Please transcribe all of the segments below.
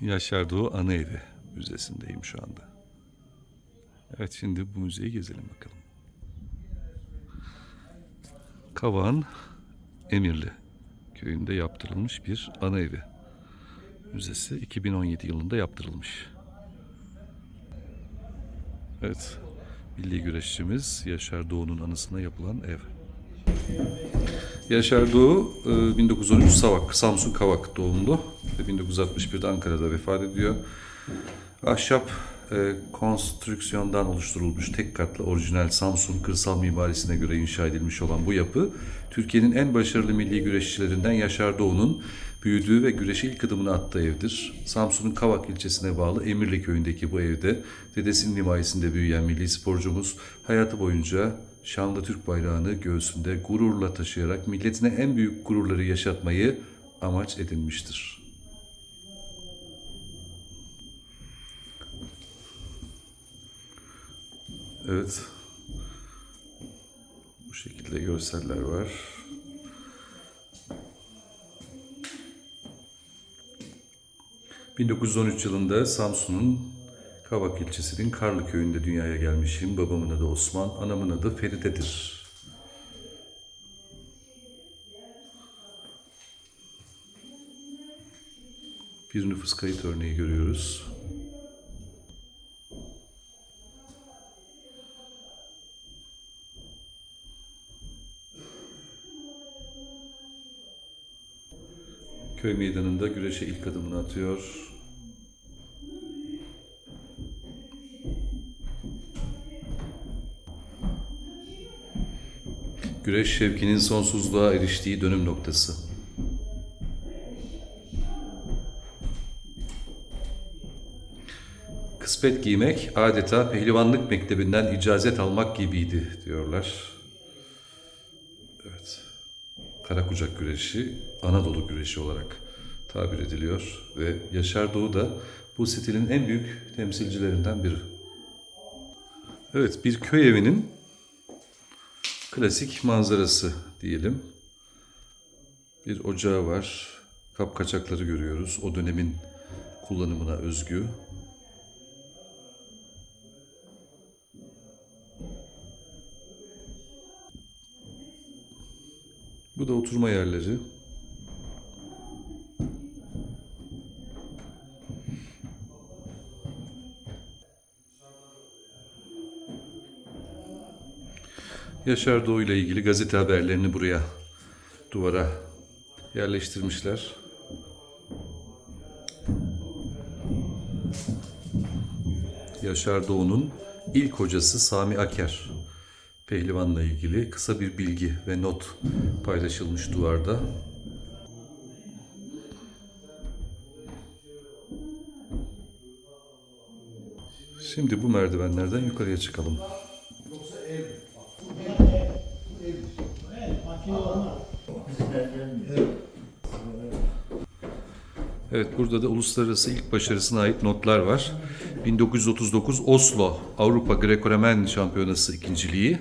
Yaşar Doğu Ana Evi Müzesi'ndeyim şu anda. Evet şimdi bu müzeyi gezelim bakalım. Kavağın Emirli köyünde yaptırılmış bir ana evi müzesi 2017 yılında yaptırılmış. Evet, milli güreşçimiz Yaşar Doğu'nun anısına yapılan ev. Yaşar Doğu e, 1913 Savak, Samsun Kavak doğumlu 1961'de Ankara'da vefat ediyor. Ahşap e, konstrüksiyondan oluşturulmuş tek katlı orijinal Samsun kırsal mimarisine göre inşa edilmiş olan bu yapı, Türkiye'nin en başarılı milli güreşçilerinden Yaşar Doğu'nun büyüdüğü ve güreşe ilk adımını attığı evdir. Samsun'un Kavak ilçesine bağlı Emirli köyündeki bu evde dedesinin himayesinde büyüyen milli sporcumuz hayatı boyunca şanlı Türk bayrağını göğsünde gururla taşıyarak milletine en büyük gururları yaşatmayı amaç edinmiştir. Evet. Bu şekilde görseller var. ...1913 yılında Samsun'un Kavak ilçesinin Karlı köyünde dünyaya gelmişim. Babamın adı Osman, anamın adı Feride'dir. Bir nüfus kayıt örneği görüyoruz. Köy meydanında güreşe ilk adımını atıyor. Güreş şevkinin sonsuzluğa eriştiği dönüm noktası. Kıspet giymek adeta pehlivanlık mektebinden icazet almak gibiydi diyorlar. Karakucak güreşi Anadolu güreşi olarak tabir ediliyor ve Yaşar Doğu da bu stilin en büyük temsilcilerinden biri. Evet, bir köy evinin klasik manzarası diyelim. Bir ocağı var. Kapkaçakları görüyoruz. O dönemin kullanımına özgü. Bu da oturma yerleri. Yaşar Doğu ile ilgili gazete haberlerini buraya duvara yerleştirmişler. Yaşar Doğu'nun ilk hocası Sami Aker. Pehlivanla ilgili kısa bir bilgi ve not paylaşılmış duvarda. Şimdi bu merdivenlerden yukarıya çıkalım. Evet burada da uluslararası ilk başarısına ait notlar var. 1939 Oslo Avrupa Greco-Romen Şampiyonası ikinciliği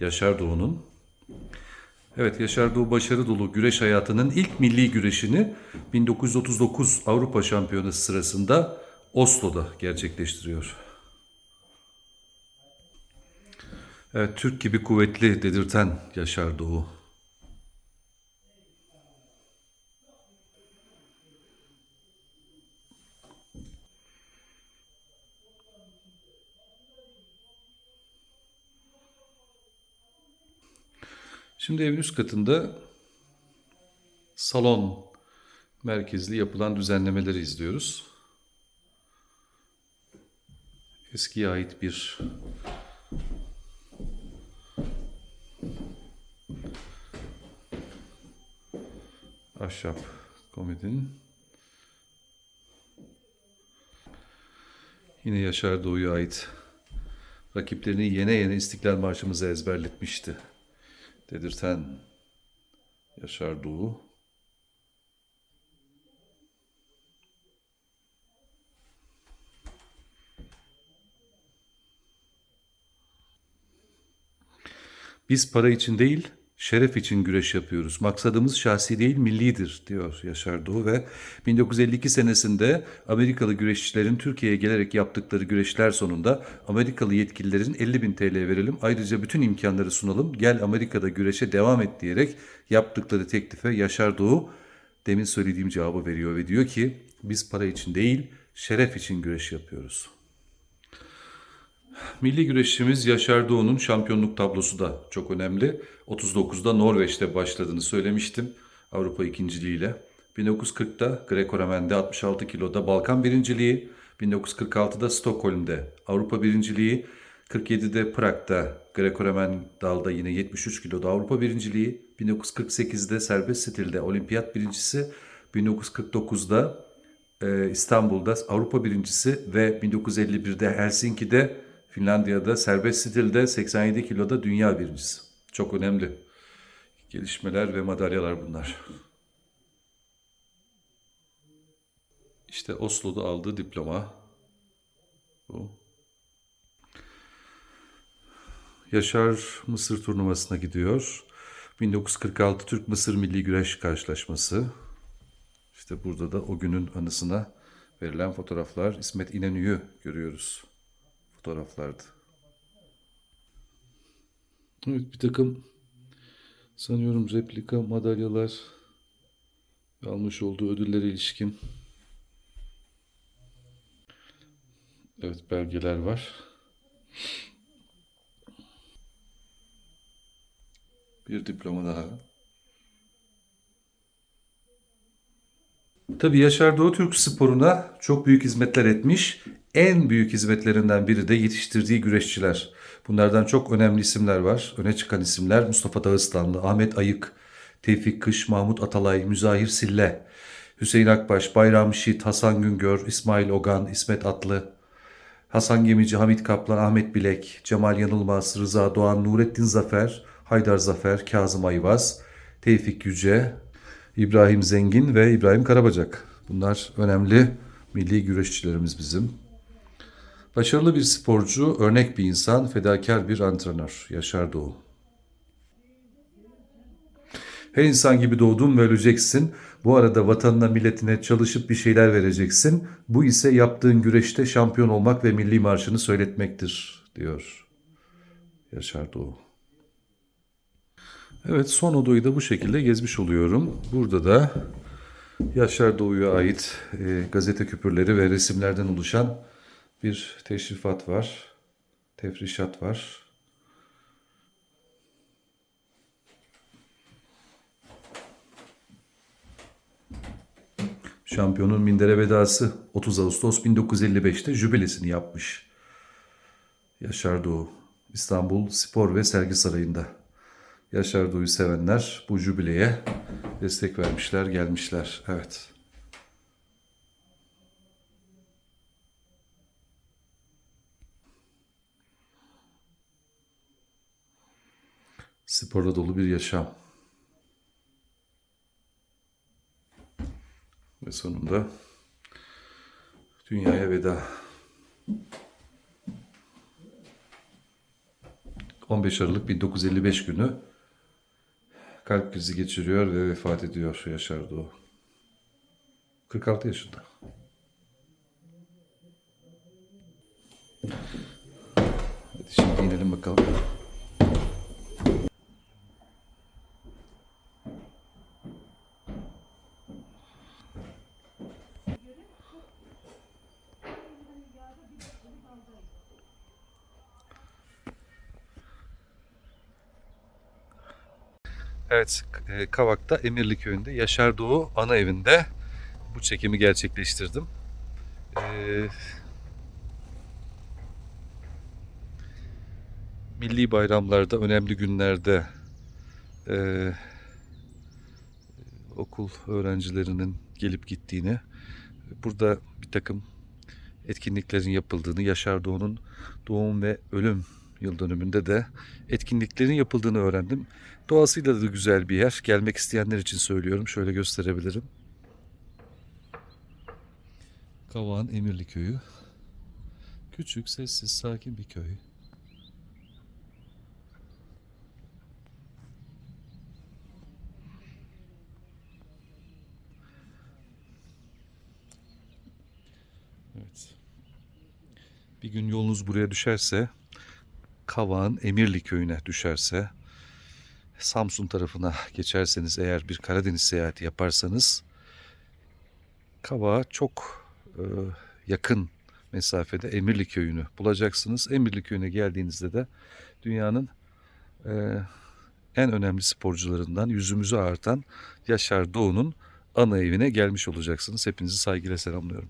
Yaşar Doğu'nun. Evet Yaşar Doğu başarı dolu güreş hayatının ilk milli güreşini 1939 Avrupa Şampiyonası sırasında Oslo'da gerçekleştiriyor. Evet Türk gibi kuvvetli dedirten Yaşar Doğu. Şimdi evin üst katında salon merkezli yapılan düzenlemeleri izliyoruz. Eskiye ait bir ahşap komodin. Yine Yaşar Doğu'ya ait rakiplerini yene yene İstiklal Marşımızı ezberletmişti dedirten Yaşar Doğu. Biz para için değil, Şeref için güreş yapıyoruz. Maksadımız şahsi değil millidir diyor Yaşar Doğu ve 1952 senesinde Amerikalı güreşçilerin Türkiye'ye gelerek yaptıkları güreşler sonunda Amerikalı yetkililerin 50 bin TL verelim ayrıca bütün imkanları sunalım gel Amerika'da güreşe devam et diyerek yaptıkları teklife Yaşar Doğu demin söylediğim cevabı veriyor ve diyor ki biz para için değil şeref için güreş yapıyoruz. Milli güreşçimiz Yaşar Doğu'nun şampiyonluk tablosu da çok önemli. 39'da Norveç'te başladığını söylemiştim Avrupa ikinciliğiyle. 1940'da Greco-Romen'de 66 kiloda Balkan birinciliği, 1946'da Stockholm'de Avrupa birinciliği, 47'de Prag'da Greco-Romen dalda yine 73 kiloda Avrupa birinciliği, 1948'de serbest stilde olimpiyat birincisi, 1949'da e, İstanbul'da Avrupa birincisi ve 1951'de Helsinki'de Finlandiya'da serbest stilde 87 kiloda dünya birincisi. Çok önemli gelişmeler ve madalyalar bunlar. İşte Oslo'da aldığı diploma. Bu. Yaşar Mısır turnuvasına gidiyor. 1946 Türk-Mısır Milli Güreş Karşılaşması. İşte burada da o günün anısına verilen fotoğraflar. İsmet İnönü'yü görüyoruz fotoğraflarda. Evet bir takım sanıyorum replika madalyalar almış olduğu ödüllere ilişkin evet belgeler var. Bir diploma daha. Tabii Yaşar Doğu Türk sporuna çok büyük hizmetler etmiş. En büyük hizmetlerinden biri de yetiştirdiği güreşçiler. Bunlardan çok önemli isimler var. Öne çıkan isimler Mustafa Dağıstanlı, Ahmet Ayık, Tevfik Kış, Mahmut Atalay, Müzahir Sille, Hüseyin Akbaş, Bayram Şit, Hasan Güngör, İsmail Ogan, İsmet Atlı, Hasan Gemici, Hamit Kaplan, Ahmet Bilek, Cemal Yanılmaz, Rıza Doğan, Nurettin Zafer, Haydar Zafer, Kazım Ayvaz, Tevfik Yüce, İbrahim Zengin ve İbrahim Karabacak. Bunlar önemli milli güreşçilerimiz bizim. Başarılı bir sporcu, örnek bir insan, fedakar bir antrenör. Yaşar Doğu. Her insan gibi doğdun ve öleceksin. Bu arada vatanına, milletine çalışıp bir şeyler vereceksin. Bu ise yaptığın güreşte şampiyon olmak ve milli marşını söyletmektir, diyor Yaşar Doğu. Evet son odayı da bu şekilde gezmiş oluyorum. Burada da Yaşar Doğu'ya ait e, gazete küpürleri ve resimlerden oluşan bir teşrifat var. Tefrişat var. Şampiyonun mindere vedası 30 Ağustos 1955'te jübilesini yapmış. Yaşar Doğu İstanbul Spor ve Sergi Sarayı'nda. Yaşar Doğu'yu sevenler bu jübileye destek vermişler, gelmişler. Evet. Sporla dolu bir yaşam. Ve sonunda dünyaya veda. 15 Aralık 1955 günü kalp krizi geçiriyor ve vefat ediyor Yaşar Doğu. 46 yaşında. Hadi şimdi inelim bakalım. Evet, e, Kavak'ta Emirli Köyü'nde Yaşar Doğu ana evinde bu çekimi gerçekleştirdim. Ee, milli bayramlarda, önemli günlerde e, okul öğrencilerinin gelip gittiğini, burada bir takım etkinliklerin yapıldığını, Yaşar Doğu'nun doğum ve ölüm yıl dönümünde de etkinliklerin yapıldığını öğrendim. Doğasıyla da güzel bir yer. Gelmek isteyenler için söylüyorum. Şöyle gösterebilirim. Kavağın Emirli Köyü. Küçük, sessiz, sakin bir köy. Evet. Bir gün yolunuz buraya düşerse Kavak'ın Emirli köyüne düşerse, Samsun tarafına geçerseniz eğer bir Karadeniz seyahati yaparsanız, Kavak'a çok e, yakın mesafede Emirli köyünü bulacaksınız. Emirli köyüne geldiğinizde de dünyanın e, en önemli sporcularından yüzümüzü ağartan Yaşar Doğu'nun ana evine gelmiş olacaksınız. Hepinizi saygıyla selamlıyorum.